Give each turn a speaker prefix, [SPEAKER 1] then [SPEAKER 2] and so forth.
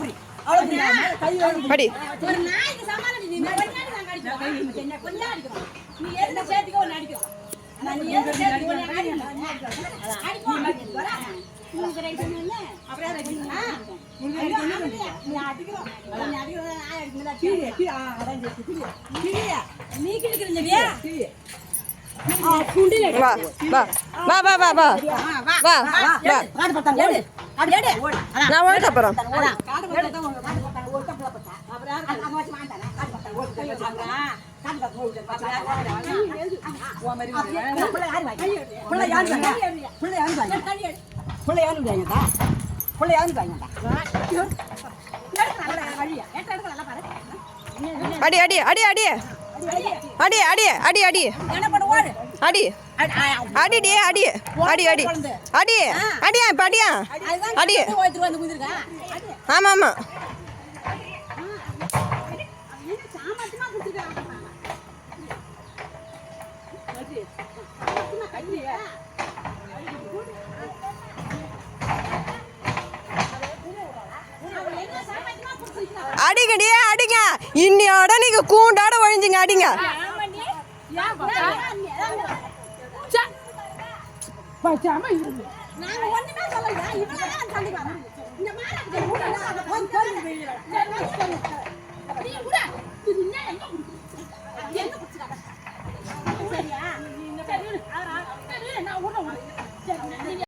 [SPEAKER 1] படி. ஒரு நாய்க்கு
[SPEAKER 2] சமாளம் நீ கொஞ்ச நாள் நாங்க அடிக்கிறோம் என்ன அடிக்கிறோம் நீ எந்த சேர்த்துக்க ஒன்னு அடிக்கிறோம் நான் நீ எந்த சேர்த்துக்க ஒன்னு அடிக்கிறோம்
[SPEAKER 1] அடிப்போம். உங்களுக்கு ரைட் பண்ணல
[SPEAKER 2] அப்படியே ரைட் பண்ணா
[SPEAKER 3] நீ அடிக்கிறோம். நீ
[SPEAKER 1] அடிக்கிறோம். நாய் அடிக்கிறதா
[SPEAKER 2] நீ கிழிக்கிற இல்லையா
[SPEAKER 3] வா வா.
[SPEAKER 4] வா வா வா வா.
[SPEAKER 1] வா. வா நான் ஓட்ட போறேன் அடி
[SPEAKER 4] அடி அடி அடி. அடி அடி அடி அடி. அடி.
[SPEAKER 2] அடிடி
[SPEAKER 4] அடி அடி அடி அடி அடியா இப்ப அடியா
[SPEAKER 2] அடி
[SPEAKER 4] ஆமா ஆமா அடிங்கடி அடிங்க இன்னையோட நீங்க கூண்டாட ஒழிஞ்சுங்க அடிங்க
[SPEAKER 3] பச்சாம இருங்க
[SPEAKER 2] நாங்க ஒண்ணுமே சொல்லல இவங்க தான் சொல்லி வராங்க இந்த மாதிரி அந்த போய் போய் வெயிலா
[SPEAKER 1] நீ கூட.
[SPEAKER 3] இது என்ன? எங்க குடிச்சு
[SPEAKER 2] எங்க குடிச்சுடா
[SPEAKER 1] சரியா?
[SPEAKER 3] சரி நான் ஊர்ல
[SPEAKER 2] சரி